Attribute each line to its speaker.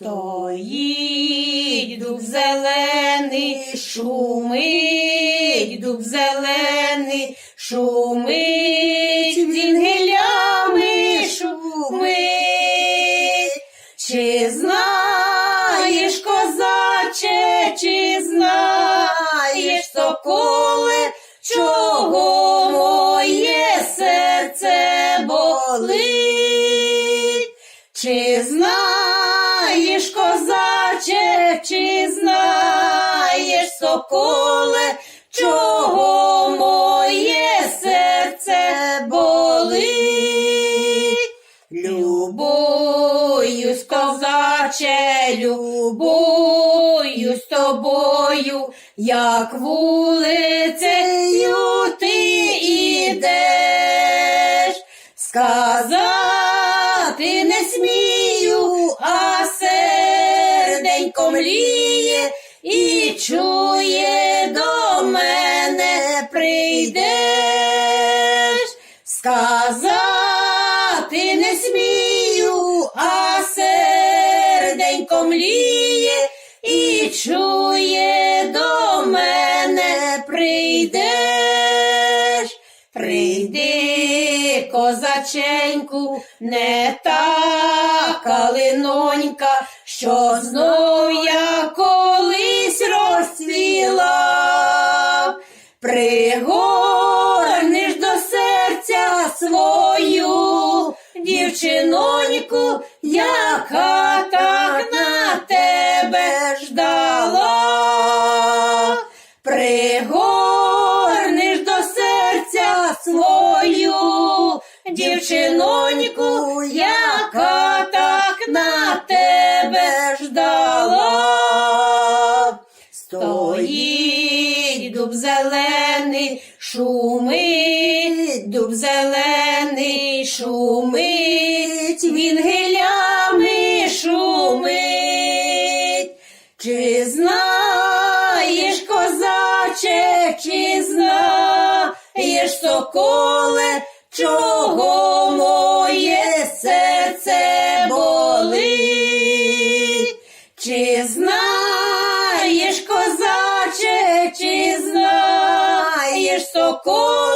Speaker 1: Стоїть дуб зелений, шумить, дуб зелений, шумить, він гилями шумить. Чи знаєш, козаче, чи знаєш, соколе, чого моє серце болить? Чи знаєш, козаче, чи знаєш, соколе, чого моє серце болить? Любуюсь, козаче, любуюсь тобою, як вулицею ти ідеш. Сказати не смію, серденько мліє і чує до мене прийдеш. Сказати не смію, а серденько мліє і чує до мене прийдеш. Прийди, козаченьку, не та калинонька, що знов дівчиноньку, яка так на тебе ждала. Пригорнеш до серця свою дівчиноньку, яка так на тебе ждала. Стоїть дуб зелений, шумить, дуб зелений, шумить, він гилями шумить. Чи знаєш, козаче, чи знаєш, соколе, чого моє серце болить? Чи знаєш, козаче, чи знаєш, соколе,